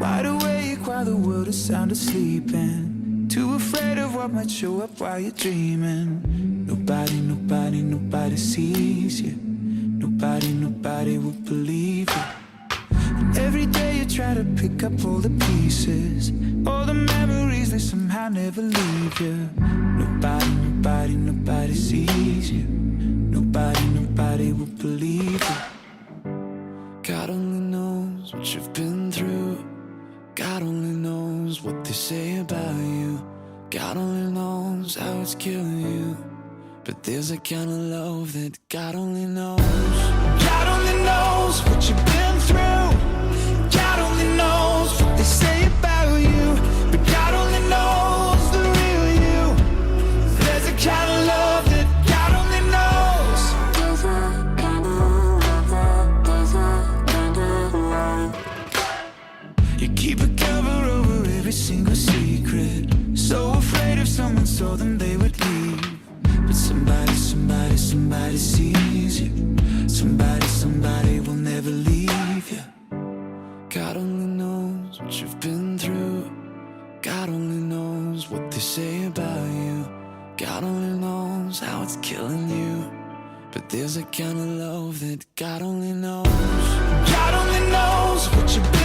Wide awake while the world is sound asleep and too afraid of what might show up while you're dreaming. Nobody, nobody, nobody sees you. Nobody, nobody will believe you. And every day you try to pick up all the pieces, all the memories they somehow never leave you. Nobody, nobody, nobody sees you. Nobody, nobody will believe you. God only knows what you've been. God only knows what they say about you. God only knows how it's killing you. But there's a kind of love that God only knows. God only knows what you've been if someone saw them, they would leave. But somebody, somebody, somebody sees you. Somebody, somebody will never leave you. God only knows what you've been through. God only knows what they say about you. God only knows how it's killing you. But there's a kind of love that God only knows. God only knows what you've been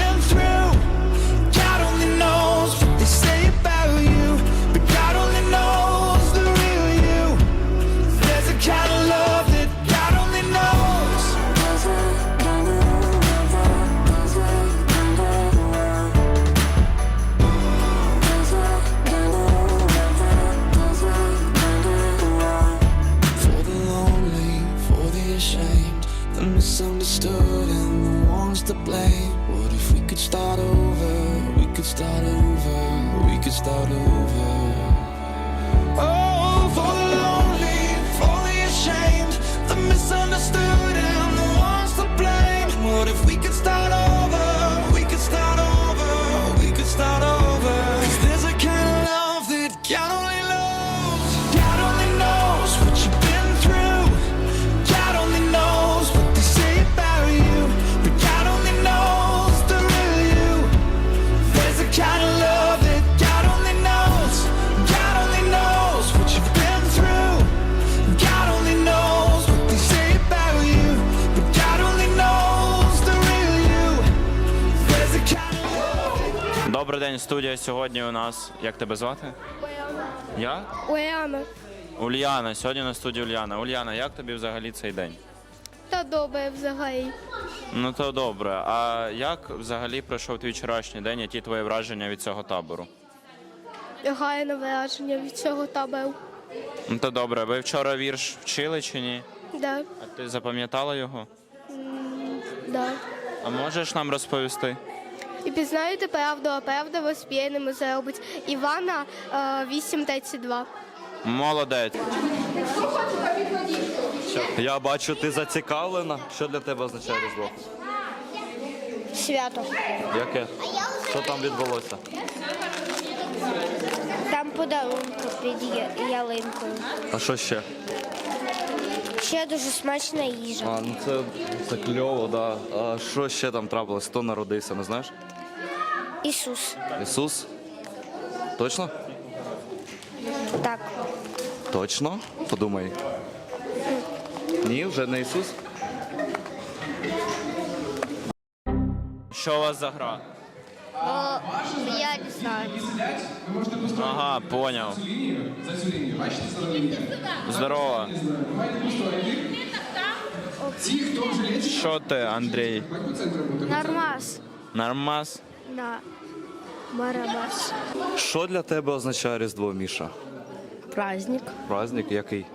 misunderstood, and the ones to blame. What if we could start over? We could start over. We could start over. Добрий день, студія. Сьогодні у нас. Як тебе звати? Уляна. Я? Уляна, Ульяна. Сьогодні на студії Ульяна. Ульяна, як тобі взагалі цей день? та добре взагалі. Ну то добре. А як взагалі пройшов твій вчорашній день? Які твої враження від цього табору? Гарне враження від цього табору. Ну то добре. Ви вчора вірш вчили чи ні? Да, А ти запам'ятала його? да. А можеш нам розповісти? І пізнаєте правду, а правда вас вірними зробить. Івана е, 8.32. Молодець. Я бачу, ти зацікавлена. Що для тебе означає різдво? Свято. Яке? Що там відбулося? Там подарунки під ялинкою. А що ще? Ще дуже смачна їжа. А, ну це, це кльово, да. А що ще там трапилось? Хто народився, не знаєш? Ісус. Ісус? Точно? Так. Точно? Подумай. Ні, вже не Ісус? Що у вас за гра? Я не знаю. Ага, поняв. Здорово. Що ти, Андрій? Нормас. Нормас? Да. Барабас. Що для тебе означає Різдво, Міша? Праздник, Праздник який?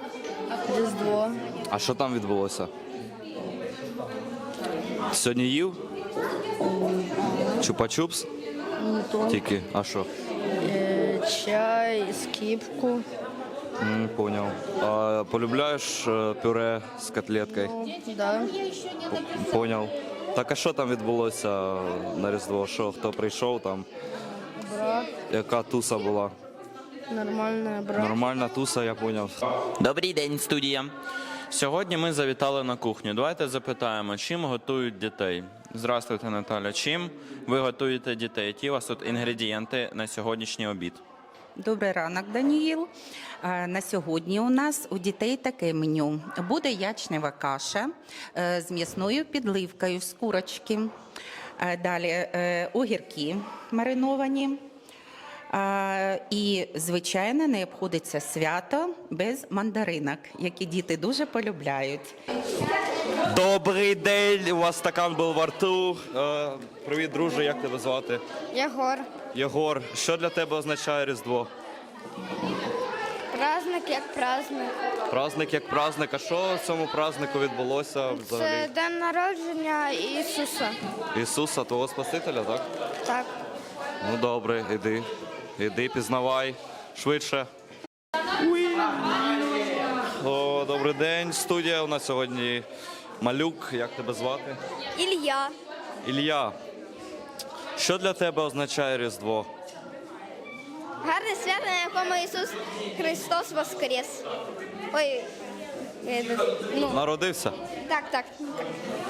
Різдво. А що там відбулося? Сьогодні їв? Чупа-чупс? Тільки, а що? Е, чай, скипку. М, Поняв. А полюбляєш е, пюре з котлеткою? Да. Поняв. Так а що там відбулося на Різдво? Що, хто прийшов там? Брат, Яка туса була? нормальная брат. Нормальна туса, я поняв. Добрий день, студія. Сьогодні ми завітали на кухню. Давайте запитаємо, чим готують дітей. Здравствуйте, Наталя. Чим ви готуєте дітей? Які у вас тут інгредієнти на сьогоднішній обід? Добрий ранок, Даніїл. Е, На сьогодні у нас у дітей таке меню. Буде ячнева каша е, з м'ясною підливкою з курочки. Е, Далі огірки мариновані. І, звичайно, не обходиться свято без мандаринок, які діти дуже полюбляють. Добрий день, у вас стакан був во рту. Е, привіт, друже, як тебе звати? Єгор. Єгор, що для тебе означає Різдво? Праздник як праздник. Праздник як праздник. А що в цьому празднику відбулося взагалі? день народження Ісуса. Ісуса, твого Спасителя, так? Так. Ну добре, іди. Іди, пізнавай швидше. О, добрий день, студія. У нас сьогодні малюк. Як тебе звати? Ілля. Ілля. Що для тебе означає Різдво? Гарне свято, на якому Ісус Христос воскрес. Ой. Ну, Народився? так, так.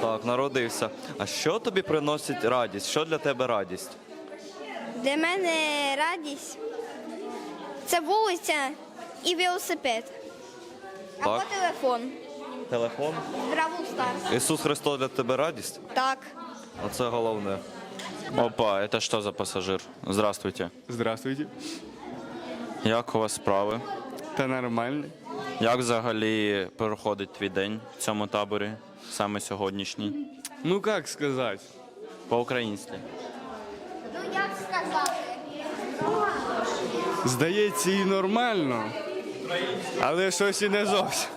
Так, народився. А що тобі приносить радість? Що для тебе радість? Для мене радість це вулиця і велосипед. Або Так. телефон. Телефон? Бравл Старс. Ісус Христос для тебе радість? Так. Оце головне. Опа, це що за пасажир? Здравствуйте. Здравствуйте. Як у вас справи? Та нормально. Як взагалі проходить твій день в цьому таборі, саме сьогоднішній? Ну как сказать? По-українськи. Здається, і нормально. Але щось і не зовсім.